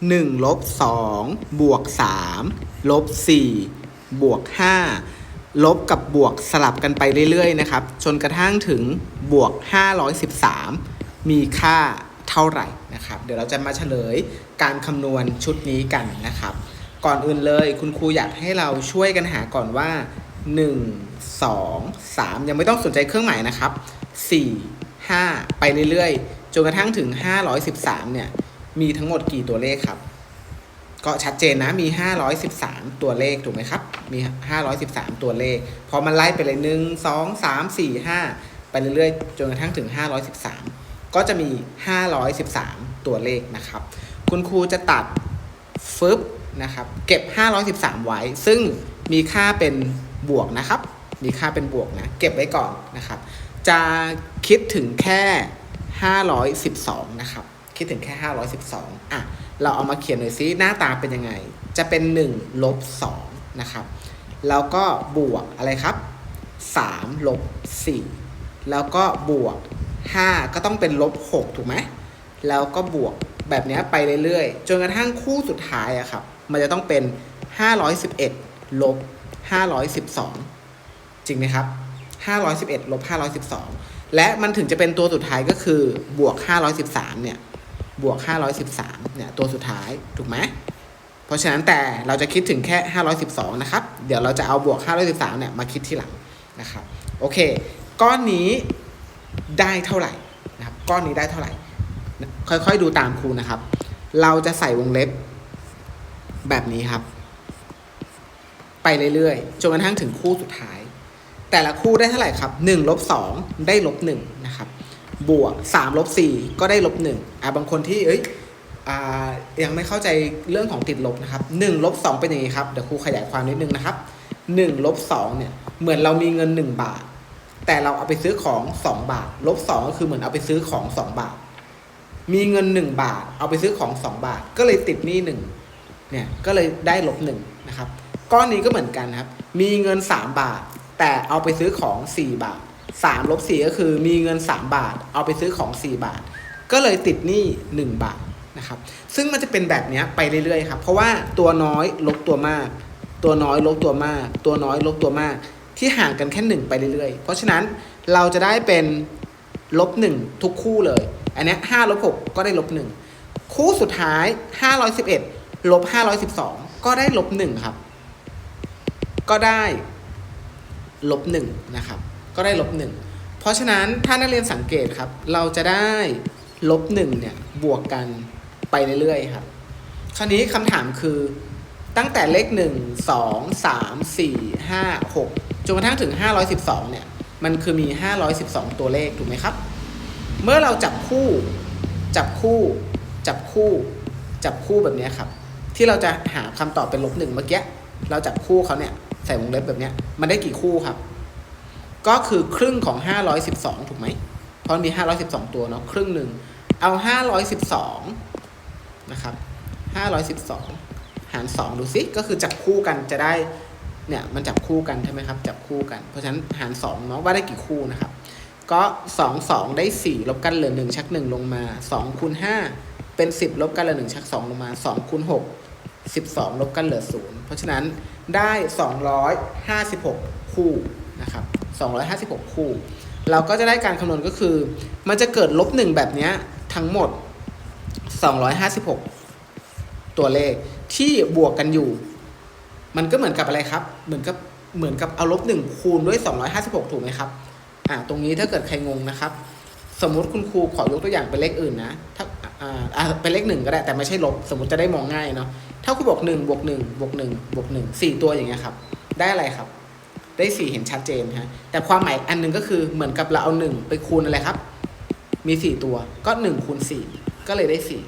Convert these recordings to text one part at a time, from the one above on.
1ลบ2บวก3ลบ4บวก5ลบกับบวกสลับกันไปเรื่อยๆนะครับ จนกระทั่งถึงบวก 513 มีค่าเท่าไหร่นะครับ เดี๋ยวเราจะมาเฉลยการคำนวณชุดนี้กันนะครับ ก่อนอื่นเลยคุณครูอยากให้เราช่วยกันหาก่อนว่า 1 2 3 ยังไม่ต้องสนใจเครื่องหมายนะครับ 4 5 ไปเรื่อยๆ จนกระทั่งถึง 513 เนี่ย มีทั้งหมดกี่ตัวเลขครับ ก็ชัดเจนนะมี 513 ตัวเลขถูกไหมครับ มี 513 ตัวเลข พอมันไล่ไปเลย 1 2 3 4 5 ไปเรื่อยๆ จนกระทั่งถึง 513 ก็จะมี 513 ตัวเลขนะครับ คุณครูจะตัดฟึบนะครับเก็บ 513 ไว้ ซึ่งมีค่าเป็นบวกนะครับ มีค่าเป็นบวกนะ เก็บไว้ก่อนนะครับ จะคิดถึงแค่ 512 นะครับ คิดถึงแค่ 512อะเราเอามาเขียนหน่อยซิหน้าตาเป็นยังไง จะเป็น1ลบ2นะครับแล้วก็บวกอะไรครับ3ลบ4แล้วก็บวก 5 ก็ต้องเป็นลบ6ถูกไหมแล้วก็บวกแบบนี้ไปเรื่อยๆ จนกระทั่งคู่สุดท้ายอะครับ มันจะต้องเป็น 511ลบ512 จริงไหมครับ 511ลบ512 และมันถึงจะเป็นตัวสุดท้ายก็คือบวก 513เนี่ย บวก 513 เนี่ย ตัวสุดท้าย ถูกไหม เพราะฉะนั้นแต่เราจะคิดถึงแค่ 512 นะครับ เดี๋ยวเราจะเอาบวก 513 เนี่ย มาคิดที่หลังนะครับ โอเค ก้อนนี้ได้เท่าไหร่นะครับ ก้อนนี้ได้เท่าไหร่ ค่อยๆดูตามครูนะครับ เราจะใส่วงเล็บแบบนี้ครับ ไปเรื่อยๆ จนกระทั่งถึงคู่สุดท้าย แต่ละคู่ได้เท่าไหร่ครับ1ลบ2ได้ลบ1นะครับ บวก3ลบ4ก็ได้ลบ1อะบางคนที่เอ้ยอ่ายังไม่เข้าใจเรื่องของติดลบนะครับ1ลบ2เป็นอย่างนี้ครับเดี๋ยวครูขยายความนิดนึงนะครับ1ลบ2เนี่ยเหมือนเรามีเงิน 1 บาท แต่เราเอาไปซื้อของ 2 บาทลบ2ก็คือเหมือนเอาไปซื้อของ 2 บาท มีเงิน 1 บาท เอาไปซื้อของ 2 บาท ก็เลยติดหนี้1เนี่ยก็เลยได้ลบ1นะครับก้อนนี้ก็เหมือนกันครับ มีเงิน 3 บาท แต่เอาไปซื้อของ 4 บาท 3ลบ4ก็คือมีเงิน 3 บาท เอาไปซื้อของ 4 บาท ก็เลยติดหนี้ 1 บาทนะครับซึ่งมันจะเป็นแบบนี้ไปเรื่อยๆครับเพราะว่าตัวน้อยลบตัวมาก ตัวน้อยลบตัวมาก ตัวน้อยลบตัวมาก ที่ห่างกันแค่1ไปเรื่อยๆ เพราะฉะนั้นเราจะได้เป็นลบ1ทุกคู่เลย อันนี้ห้าลบหก็ได้ลบ1คู่สุดท้าย 511ลบ512 ก็ได้ลบ1ครับ ก็ได้ลบหนึ่งนะครับ ก็ได้ลบหนึ่งเพราะฉะนั้นถ้านักเรียนสังเกตครับ เราจะได้ลบหนึ่งเนี่ยบวกกันไปเรื่อยๆครับ คราวนี้คำถามคือตั้งแต่เลขหนึ่งสองสามสี่ห้าหกจนกระทั่งถึงห้าร้อยสิบสองเนี่ย มันคือมีห้าร้อยสิบสองตัวเลข ถูกไหมครับ เมื่อเราจับคู่ จับคู่ จับคู่ จับคู่แบบนี้ครับ ที่เราจะหาคำตอบเป็นลบหนึ่งเมื่อกี้ เราจับคู่เขาเนี่ย ใส่วงเล็บแบบนี้ มันได้กี่คู่ครับ ก็คือครึ่งของ 512 ถูกไหมเพราะมี 512 ตัวเนาะครึ่งหนึ่งเอา 512 นะครับ 512 หาร 2 ดูสิก็คือจับคู่กันจะได้ เนี่ย มันจับคู่กันใช่ไหมครับ จับคู่กัน เพราะฉะนั้นหาร 2 เนาะว่าได้กี่คู่นะครับ ก็ 2 2 ได้ 4 ลบกันเหลือ 1 ชัก 1 ลงมา 2 คูณ 5 เป็น 10 ลบกันเหลือ 1 ชัก 2 ลงมา 2 คูณ 6 12 ลบกันเหลือ 0 เพราะฉะนั้นได้ 256 คู่นะครับ 256 คู่ เราก็จะได้การคำนวณก็คือ มันจะเกิดลบ 1 แบบนี้ทั้งหมด 256 ตัวเลขที่บวกกันอยู่ มันก็เหมือนกับอะไรครับ เหมือนกับเหมือนกับเอาลบ 1 คูณด้วย 256 ถูกไหมครับอ่าตรงนี้ถ้าเกิดใครงงนะครับ สมมติคุณครูขอยกตัวอย่างเป็นเลขอื่นนะถ้าอ่าอ่าเป็นเลขหนึ่งก็ได้แต่ไม่ใช่ลบ สมมติจะได้มองง่ายเนาะถ้าคุณบวกหนึ่งบวกหนึ่งบวกหนึ่งบวกหนึ่งสี่ตัวอย่างเงี้ยครับ ได้อะไรครับ ได้สี่เห็นชัดเจนฮะแต่ความหมายอันหนึ่งก็คือเหมือนกับเราเอาหนึ่งไปคูณอะไรครับ มีสี่ตัวก็หนึ่งคูณสี่ก็เลยได้สี่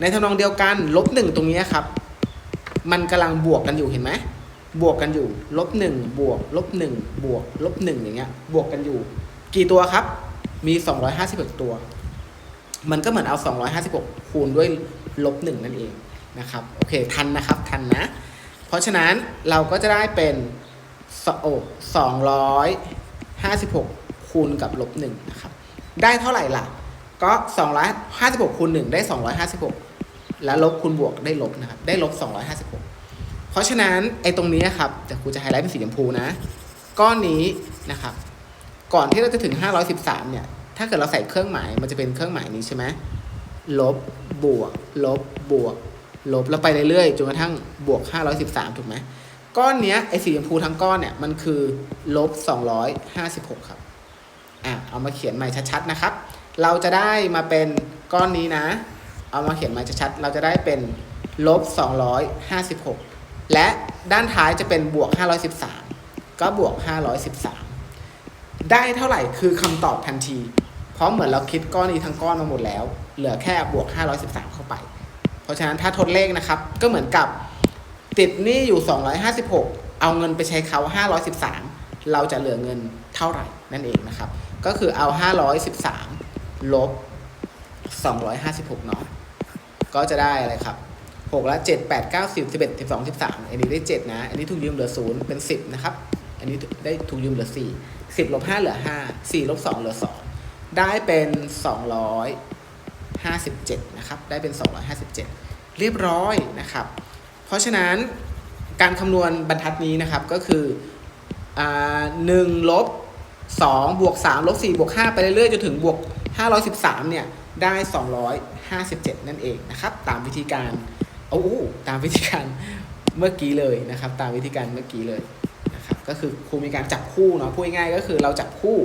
ในทำนองเดียวกันลบหนึ่งตรงนี้ครับ มันกำลังบวกกันอยู่เห็นไหมบวกกันอยู่ลบหนึ่งบวกลบหนึ่งบวกลบหนึ่งอย่างเงี้ยบวกกันอยู่ กี่ตัวครับ มีสองร้อยห้าสิบตัว มันก็เหมือนเอา256คูณด้วยลบหนึ่งนั่นเองนะครับโอเคทันนะครับทันนะ เพราะฉะนั้นเราก็จะได้เป็น สโอ256คูณกับลบหนึ่งนะครับ ได้เท่าไหร่ล่ะ ก็256คูณ1ได้256และลบคูณบวกได้ลบนะครับ ได้ลบ256เพราะฉะนั้นไอ้ตรงนี้ครับแต่ครูจะไฮไลท์เป็นสีชมพูนะ ก้อนนี้นะครับ ก่อนที่เราจะถึง 513 เนี่ย ถ้าเกิดเราใส่เครื่องหมาย มันจะเป็นเครื่องหมายนี้ใช่ไหมลบบวก ลบบวก ลบแล้วไปเรื่อยๆจนกระทั่งบวก 513 ถูกไหม ก้อนเนี้ยไอสีชมพูทั้งก้อนเนี่ยมันคือลบ256ครับอะเอามาเขียนใหม่ชัดๆนะครับ เราจะได้มาเป็นก้อนนี้นะ เอามาเขียนใหม่ชัดๆเราจะได้เป็นลบ256และด้านท้ายจะเป็นบวก513ก็บวก513ได้เท่าไหร่คือคำตอบทันที เพราะเหมือนเราคิดก้อนนี้ทั้งก้อนมาหมดแล้ว เหลือแค่บวก 513 เข้าไป เพราะฉะนั้นถ้าทดเลขนะครับ ก็เหมือนกับ ติดหนี้อยู่ 256 เอาเงินไปใช้เขา 513 เราจะเหลือเงินเท่าไหร่นั่นเองนะครับ ก็คือเอา 513 ลบ 256 เนาะ ก็จะได้อะไรครับ 6 ละ 7 8 9 10 11 12 13 อันนี้ได้ 7 นะ อันนี้ถูกยืมเหลือ 0 เป็น 10 นะครับ อันนี้ได้ถูกยืมเหลือ 4 10ลบ5เหลือ 5 4ลบ2เหลือ 2 ได้เป็น 257 นะครับ ได้เป็น 257 เรียบร้อยนะครับ เพราะฉะนั้นการคำนวณบรรทัดนี้นะครับก็คือหนึ่งลบสองบวกสามลบสี่บวกห้าไปเรื่อยๆจนถึงบวกห้าร้อยสิบสามเนี่ยได้สองร้อยห้าสิบเจ็ดนั่นเองนะครับ ตามวิธีการโอ้โหตามวิธีการเมื่อกี้เลยนะครับ ตามวิธีการเมื่อกี้เลยนะครับก็คือครูมีการจับคู่เนาะพูดง่ายๆก็คือเราจับคู่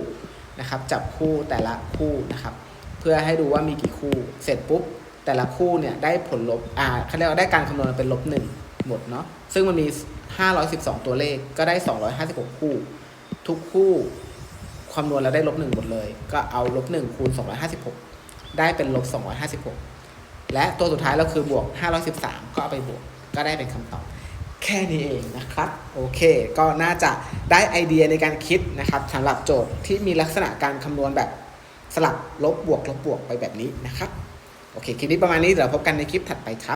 นะครับจับคู่แต่ละคู่นะครับ เพื่อให้ดูว่ามีกี่คู่เสร็จปุ๊บ แต่ละคู่เนี่ยได้ผลลบอ่าเขาเรียกว่าได้การคำนวณเป็นลบหนึ่งหมดเนาะซึ่งมันมี 512 ตัวเลขก็ได้ 256 คู่ ทุกคู่คำนวณแล้วได้ลบหนึ่งหมดเลย ก็เอาลบหนึ่งคูณ 256 ได้เป็นลบ 256 และตัวสุดท้ายเราคือบวก 513 ก็เอาไปบวกก็ได้เป็นคำตอบแค่นี้เองนะครับ โอเค ก็น่าจะได้ไอเดียในการคิดนะครับสำหรับโจทย์ที่มีลักษณะการคำนวณแบบสลับลบบวกลบบวกไปแบบนี้นะครับ โอเค คลิปนี้ประมาณนี้เดี๋ยวพบกันในคลิปถัดไปครับ